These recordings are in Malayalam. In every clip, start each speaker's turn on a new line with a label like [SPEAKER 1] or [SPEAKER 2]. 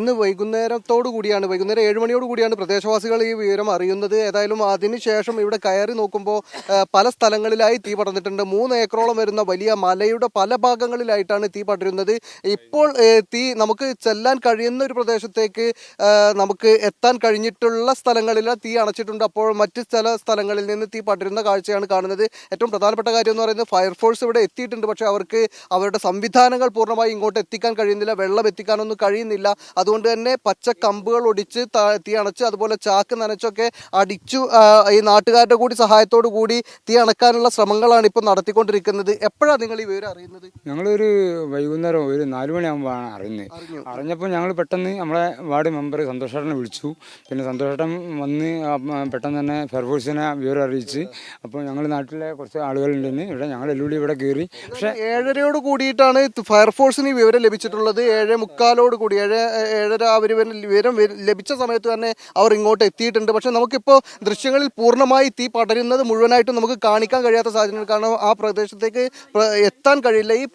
[SPEAKER 1] ഇന്ന് വൈകുന്നേരത്തോടു കൂടിയാണ് വൈകുന്നേരം ഏഴ് മണിയോട് കൂടിയാണ് പ്രദേശവാസികൾ ഈ വിവരം അറിയുന്നത്. ഏതായാലും അതിനുശേഷം ഇവിടെ കയറി നോക്കുമ്പോൾ പല സ്ഥലങ്ങളിലായി തീ പടർന്നിട്ടുണ്ട്. മൂന്ന് ഏക്കറോളം വരുന്ന വലിയ മലയുടെ പല ഭാഗങ്ങളിലായിട്ടാണ് തീ പടരുന്നത്. ഇപ്പോൾ തീ നമുക്ക് ചെല്ലാൻ കഴിയുന്ന ഒരു പ്രദേശത്തേക്ക് നമുക്ക് എത്താൻ കഴിഞ്ഞിട്ടുള്ള സ്ഥലങ്ങളിൽ തീ അണച്ചിട്ടുണ്ട്. അപ്പോൾ മറ്റ് ചില സ്ഥലങ്ങളിൽ നിന്ന് തീ പടരുന്ന കാഴ്ചയാണ് കാണുന്നത്. ഏറ്റവും പ്രധാനപ്പെട്ട കാര്യം എന്ന് പറയുന്നത് ഫയർഫോഴ്സ് ഇവിടെ എത്തിയിട്ടുണ്ട്. പക്ഷേ അവർക്ക് അവരുടെ സംവിധാനങ്ങൾ പൂർണമായി ഇങ്ങോട്ട് എത്തിക്കാൻ കഴിയുന്നില്ല. വെള്ളം എത്തിക്കാനൊന്നും കഴിയുന്നില്ല. അതുകൊണ്ട് തന്നെ പച്ച കമ്പുകൾ ഒടിച്ച് താ- അണച്ച് അതുപോലെ ചാക്ക് നനച്ചൊക്കെ അടിച്ചു ഈ നാട്ടുകാരുടെ കൂടി സഹായത്തോടു കൂടി തീ അണക്കാനുള്ള ശ്രമങ്ങളാണ് ഇപ്പോൾ നടത്തിക്കൊണ്ടിരിക്കുന്നത്. എപ്പോഴാണ് നിങ്ങൾ ഈ വിവരം അറിയുന്നത്?
[SPEAKER 2] ഞങ്ങളൊരു വൈകുന്നേരം ഒരു നാല് മണിയാകുമ്പോഴാണ് അറിയുന്നത് അറിഞ്ഞപ്പോൾ ഞങ്ങൾ പെട്ടെന്ന് നമ്മളെ വാർഡ് മെമ്പർ സന്തോഷേട്ടനെ വിളിച്ചു. പിന്നെ സന്തോഷേട്ടൻ വന്ന് പെട്ടെന്ന് തന്നെ ഫെയർഫോഴ്സിനെ വിവരം അറിയിച്ച് അപ്പോൾ ഞങ്ങൾ നാട്ടിലെ കുറച്ച് ആളുകളുണ്ടെന്ന് ഇവിടെ ഞങ്ങൾ എല്ലുള്ളി ഇവിടെ കയറി. പക്ഷേ
[SPEAKER 1] ഏഴരയോട് കൂടിയിട്ടാണ് ഫയർഫോഴ്സിന് ഈ വിവരം ലഭിച്ചിട്ടുള്ളത്. ഏഴ് മുക്കാലോട് കൂടി ഏഴ് ഏഴര അവർ വിവരം ലഭിച്ച സമയത്ത് തന്നെ അവർ ഇങ്ങോട്ട് എത്തിയിട്ടുണ്ട്. പക്ഷേ നമുക്കിപ്പോൾ ദൃശ്യങ്ങളിൽ പൂർണമായി തീ പടരുന്നത് മുഴുവനായിട്ടും നമുക്ക് കാണിക്കാൻ കഴിയാത്ത സാഹചര്യം കാരണം ആ പ്രദേശത്തേക്ക് എത്താൻ കഴിയില്ല. ഈ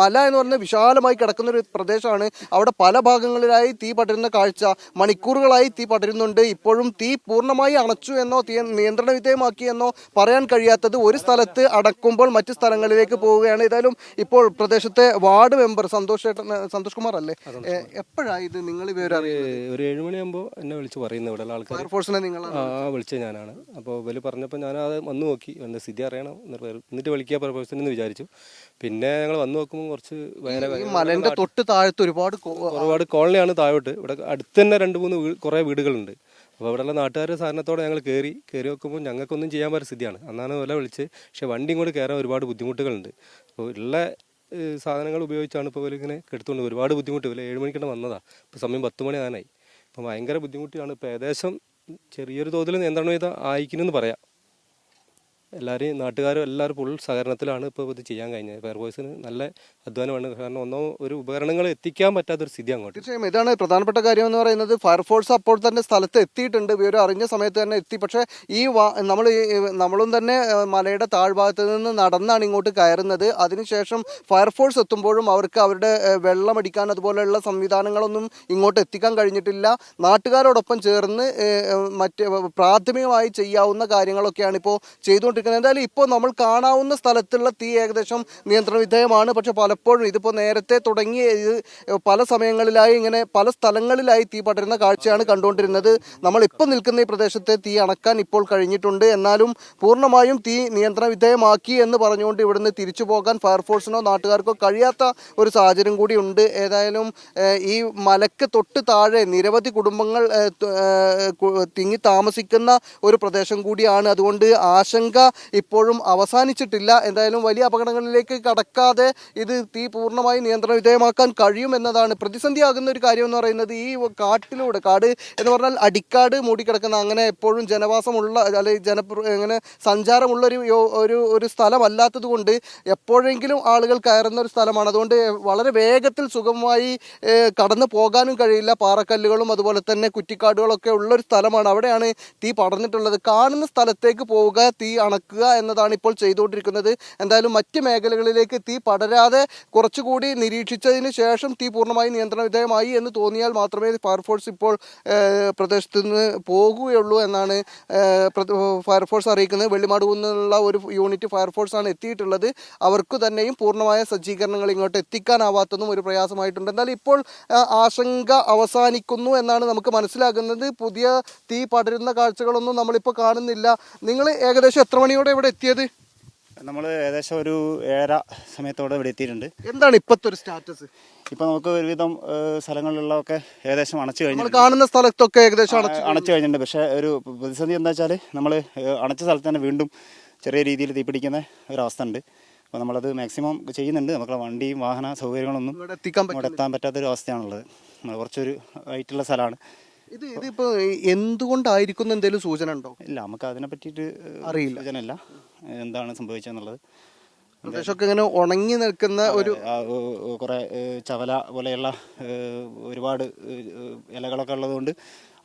[SPEAKER 1] മല എന്ന് പറഞ്ഞ വിശാലമായി കിടക്കുന്ന ഒരു പ്രദേശമാണ്. അവിടെ പല ഭാഗങ്ങളിലായി തീ പടരുന്ന കാഴ്ച മണിക്കൂറുകളായി തീ പടരുന്നുണ്ട്. ഇപ്പോഴും തീ പൂർണമായി അണച്ചു എന്നോ തീ നിയന്ത്രണ വിധേയമാക്കി എന്നോ പറയാൻ കഴിയാത്തത് ഒരു സ്ഥലത്ത് അടക്കുമ്പോൾ മറ്റു സ്ഥലങ്ങളിലേക്ക് പോവുകയാണ്. ഏതായാലും ഇപ്പോൾ പ്രദേശത്തെ വാർഡ് മെമ്പർ സന്തോഷ് സന്തോഷ് കുമാർ അല്ലേ? എപ്പോഴാണ് ഇത് നിങ്ങൾ വിവരം അറിയുന്നത്?
[SPEAKER 3] ഒരു ഏഴ് മണിയാകുമ്പോൾ എന്നെ വിളിച്ച് പറയുന്നു ഇവിടെ ഉള്ള ആൾക്കാർ
[SPEAKER 1] ഫയർഫോഴ്സിനെ നിങ്ങൾ
[SPEAKER 3] ആ വിളിച്ച വിളിച്ചത് ഞാനാണ്. അപ്പോൾ ഇവർ പറഞ്ഞപ്പോൾ ഞാൻ അത് വന്ന് നോക്കി. എന്റെ സ്ഥിതി അറിയണം എന്നിട്ട് വിളിക്കുക പ്രൊഫസറിൽ എന്ന് വിചാരിച്ചു. പിന്നെ ഞങ്ങൾ വന്ന് നോക്കുമ്പോൾ കുറച്ച്
[SPEAKER 1] ഈ മലന്റെ തൊട്ട് താഴത്ത് ഒരുപാട് കോ-
[SPEAKER 3] ഒരുപാട് കോളനിയാണ് താഴോട്ട്. ഇവിടെ അടുത്ത് തന്നെ രണ്ട് മൂന്ന് വീ കുറേ വീടുകളുണ്ട്. അപ്പോൾ ഇവിടെയുള്ള നാട്ടുകാരുടെ സാധനത്തോടെ ഞങ്ങൾ കയറി കയറി നോക്കുമ്പോൾ ഞങ്ങൾക്കൊന്നും ചെയ്യാൻ പറ്റുന്ന സ്ഥിതിയാണ്. അന്നാണ് വില വിളിച്ച്. പക്ഷേ വണ്ടി ഇങ്ങോട്ട് കയറാൻ ഒരുപാട് ബുദ്ധിമുട്ടുകളുണ്ട്. അപ്പോൾ ഉള്ള സാധനങ്ങൾ ഉപയോഗിച്ചാണ് ഇപ്പോൾ ഇവരിങ്ങനെ കെടുത്തുകൊണ്ട് ഒരുപാട് ബുദ്ധിമുട്ട്. ഇവർ ഏഴ് മണിക്കാണ് വന്നതാണ് ഇപ്പോൾ സമയം പത്ത് മണി ആകാനായി അപ്പോൾ ഭയങ്കര ബുദ്ധിമുട്ടിയാണ്. ഇപ്പോൾ ഏകദേശം ചെറിയൊരു തോതിൽ നിയന്ത്രണം ചെയ്താൽ ആയിക്കുന്നെന്ന് പറയാം. എല്ലാവരെയും നാട്ടുകാരും എല്ലാവരും ഫുൾ സഹകരണത്തിലാണ് ഇപ്പോൾ ഇത് ചെയ്യാൻ കഴിഞ്ഞത്. ഫയർഫോഴ്സിന് നല്ല അധ്വാനമാണ്. കാരണം ഒന്നോ ഒരു ഉപകരണങ്ങൾ എത്തിക്കാൻ പറ്റാത്തൊരു സ്ഥിതി അങ്ങോട്ട്.
[SPEAKER 1] തീർച്ചയായും ഇതാണ് പ്രധാനപ്പെട്ട കാര്യം എന്ന് പറയുന്നത്. ഫയർഫോഴ്സ് അപ്പോൾ തന്നെ സ്ഥലത്ത് എത്തിയിട്ടുണ്ട്. വിവരം അറിഞ്ഞ സമയത്ത് തന്നെ എത്തി. പക്ഷേ ഈ നമ്മൾ നമ്മളും തന്നെ മലയുടെ താഴ്ഭാഗത്ത് നിന്ന് നടന്നാണ് ഇങ്ങോട്ട് കയറുന്നത്. അതിനുശേഷം ഫയർഫോഴ്സ് എത്തുമ്പോഴും അവർക്ക് അവരുടെ വെള്ളമടിക്കാൻ അതുപോലെയുള്ള സംവിധാനങ്ങളൊന്നും ഇങ്ങോട്ട് എത്തിക്കാൻ കഴിഞ്ഞിട്ടില്ല. നാട്ടുകാരോടൊപ്പം ചേർന്ന് മറ്റ് പ്രാഥമികമായി ചെയ്യാവുന്ന കാര്യങ്ങളൊക്കെയാണ് ഇപ്പോൾ ചെയ്തുകൊണ്ടിരിക്കുന്നത്. എന്തായാലും ഇപ്പോൾ നമ്മൾ കാണാവുന്ന സ്ഥലത്തുള്ള തീ ഏകദേശം നിയന്ത്രണ വിധേയമാണ്. പക്ഷേ പലപ്പോഴും ഇതിപ്പോൾ നേരത്തെ തുടങ്ങി ഇത് പല സമയങ്ങളിലായി ഇങ്ങനെ പല സ്ഥലങ്ങളിലായി തീ പടരുന്ന കാഴ്ചയാണ് കണ്ടുകൊണ്ടിരുന്നത്. നമ്മൾ ഇപ്പോൾ നിൽക്കുന്ന ഈ പ്രദേശത്തെ തീ അണക്കാൻ ഇപ്പോൾ കഴിഞ്ഞിട്ടുണ്ട്. എന്നാലും പൂർണമായും തീ നിയന്ത്രണ വിധേയമാക്കി എന്ന് പറഞ്ഞുകൊണ്ട് ഇവിടുന്ന് തിരിച്ചു പോകാൻ ഫയർഫോഴ്സിനോ നാട്ടുകാർക്കോ കഴിയാത്ത ഒരു സാഹചര്യം കൂടി ഉണ്ട്. ഏതായാലും ഈ മലക്ക് തൊട്ട് താഴെ നിരവധി കുടുംബങ്ങൾ തിങ്ങി താമസിക്കുന്ന ഒരു പ്രദേശം കൂടിയാണ്. അതുകൊണ്ട് ആശങ്ക ഇപ്പോഴും അവസാനിച്ചിട്ടില്ല. എന്തായാലും വലിയ അപകടങ്ങളിലേക്ക് കടക്കാതെ ഇത് തീ പൂർണമായി നിയന്ത്രണ വിധേയമാക്കാൻ കഴിയും എന്നതാണ് പ്രതിസന്ധിയാകുന്ന ഒരു കാര്യം എന്ന് പറയുന്നത്. ഈ കാട്ടിലൂടെ കാട് എന്ന് പറഞ്ഞാൽ അടിക്കാട് മൂടിക്കിടക്കുന്ന അങ്ങനെ എപ്പോഴും ജനവാസമുള്ള അല്ലെങ്കിൽ ജന അങ്ങനെ സഞ്ചാരമുള്ള ഒരു ഒരു ഒരു സ്ഥലമല്ലാത്തത് കൊണ്ട് എപ്പോഴെങ്കിലും ആളുകൾ കയറുന്ന ഒരു സ്ഥലമാണ്. അതുകൊണ്ട് വളരെ വേഗത്തിൽ സുഗമമായി കടന്നു പോകാനും കഴിയില്ല. പാറക്കല്ലുകളും അതുപോലെ തന്നെ കുറ്റിക്കാടുകളൊക്കെ ഉള്ളൊരു സ്ഥലമാണ്. അവിടെയാണ് തീ പടർന്നിട്ടുള്ളത്. കാണുന്ന സ്ഥലത്തേക്ക് പോവുക തീ അണക്കുക എന്നതാണ് ഇപ്പോൾ ചെയ്തുകൊണ്ടിരിക്കുന്നത്. എന്തായാലും മറ്റ് മേഖലകളിലേക്ക് തീ പടരാതെ കുറച്ചുകൂടി നിരീക്ഷിച്ചതിന് ശേഷം തീ പൂർണമായി നിയന്ത്രണ വിധേയമായി എന്ന് തോന്നിയാൽ മാത്രമേ ഫയർഫോഴ്സ് ഇപ്പോൾ പ്രദേശത്ത് നിന്ന് പോകുകയുള്ളൂ എന്നാണ് ഫയർഫോഴ്സ് അറിയിക്കുന്നത്. നിന്നുള്ള ഒരു യൂണിറ്റ് ഫയർഫോഴ്സ് ആണ് എത്തിയിട്ടുള്ളത്. അവർക്ക് തന്നെയും പൂർണമായ സജ്ജീകരണങ്ങൾ ഇങ്ങോട്ട് എത്തിക്കാനാവാത്തതും ഒരു പ്രയാസമായിട്ടുണ്ട്. എന്നാൽ ഇപ്പോൾ ആശങ്ക അവസാനിക്കുന്നു എന്നാണ് നമുക്ക് മനസ്സിലാക്കുന്നത് പുതിയ തീ പടരുന്ന കാഴ്ചകളൊന്നും നമ്മളിപ്പോൾ കാണുന്നില്ല. നിങ്ങൾ ഏകദേശം എത്ര മണിയോടെ ഇവിടെ എത്തിയത്?
[SPEAKER 4] നമ്മൾ ഏകദേശം ഒരു ഏഴര സമയത്തോടെ ഇവിടെ എത്തിയിട്ടുണ്ട്.
[SPEAKER 1] എന്താണ് ഇപ്പോഴത്തെ ഒരു സ്റ്റാറ്റസ്?
[SPEAKER 4] ഇപ്പൊ നമുക്ക് ഒരുവിധം സ്ഥലങ്ങളിലുള്ളതൊക്കെ ഏകദേശം അണച്ചു കഴിഞ്ഞു
[SPEAKER 1] കാണുന്ന സ്ഥലത്തൊക്കെ ഏകദേശം
[SPEAKER 4] അണച്ചു കഴിഞ്ഞിട്ടുണ്ട്. പക്ഷേ ഒരു പ്രതിസന്ധി എന്താ വെച്ചാൽ നമ്മൾ അണച്ച സ്ഥലത്ത് തന്നെ വീണ്ടും ചെറിയ രീതിയിൽ തീപിടിക്കുന്ന ഒരവസ്ഥ ഉണ്ട്. അപ്പോൾ നമ്മളത് മാക്സിമം ചെയ്യുന്നുണ്ട്. നമുക്ക് വണ്ടിയും വാഹന സൗകര്യങ്ങളൊന്നും
[SPEAKER 1] ഇവിടെ
[SPEAKER 4] എത്താൻ പറ്റാത്തൊരു അവസ്ഥയാണുള്ളത് നമ്മൾ കുറച്ചൊരു ഹൈറ്റുള്ള സ്ഥലമാണ്.
[SPEAKER 1] ഇത് ഇതിപ്പോ എന്തുകൊണ്ടായിരിക്കും എന്തെങ്കിലും സൂചന ഉണ്ടോ
[SPEAKER 4] ഇല്ല നമുക്ക് അതിനെ പറ്റിയിട്ട്
[SPEAKER 1] അറിയില്ല.
[SPEAKER 4] സൂചനയില്ല. എന്താണ് സംഭവിച്ചതെന്നുള്ളത്
[SPEAKER 1] പ്രദേശമൊക്കെ ഇങ്ങനെ ഉണങ്ങി നിൽക്കുന്ന ഒരു
[SPEAKER 4] കുറെ ചവല പോലെയുള്ള ഒരുപാട് ഇലകളൊക്കെ ഉള്ളതുകൊണ്ട്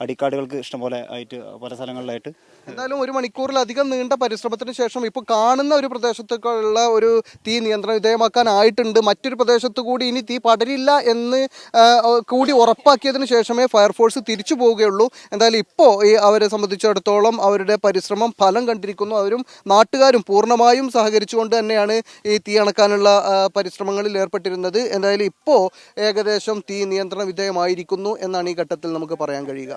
[SPEAKER 4] അടിക്കാടുകൾക്ക് ഇഷ്ടംപോലെ ആയിട്ട് പല സ്ഥലങ്ങളിലായിട്ട്.
[SPEAKER 1] എന്തായാലും ഒരു മണിക്കൂറിലധികം നീണ്ട പരിശ്രമത്തിന് ശേഷം ഇപ്പോൾ കാണുന്ന ഒരു പ്രദേശത്തേക്കുള്ള ഒരു തീ നിയന്ത്രണ വിധേയമാക്കാനായിട്ടുണ്ട് മറ്റൊരു പ്രദേശത്ത് കൂടി ഇനി തീ പടരില്ല എന്ന് കൂടി ഉറപ്പാക്കിയതിന് ശേഷമേ ഫയർഫോഴ്സ് തിരിച്ചു പോവുകയുള്ളൂ. എന്തായാലും ഇപ്പോൾ ഈ അവരെ സംബന്ധിച്ചിടത്തോളം അവരുടെ പരിശ്രമം ഫലം കണ്ടിരിക്കുന്നു. അവരും നാട്ടുകാരും പൂർണമായും സഹകരിച്ചുകൊണ്ട് തന്നെയാണ് ഈ തീ അണക്കാനുള്ള പരിശ്രമങ്ങളിൽ ഏർപ്പെട്ടിരുന്നത്. എന്തായാലും ഇപ്പോൾ ഏകദേശം തീ നിയന്ത്രണ വിധേയമായിരിക്കുന്നു എന്നാണ് ഈ ഘട്ടത്തിൽ നമുക്ക് പറയാൻ കഴിയുക.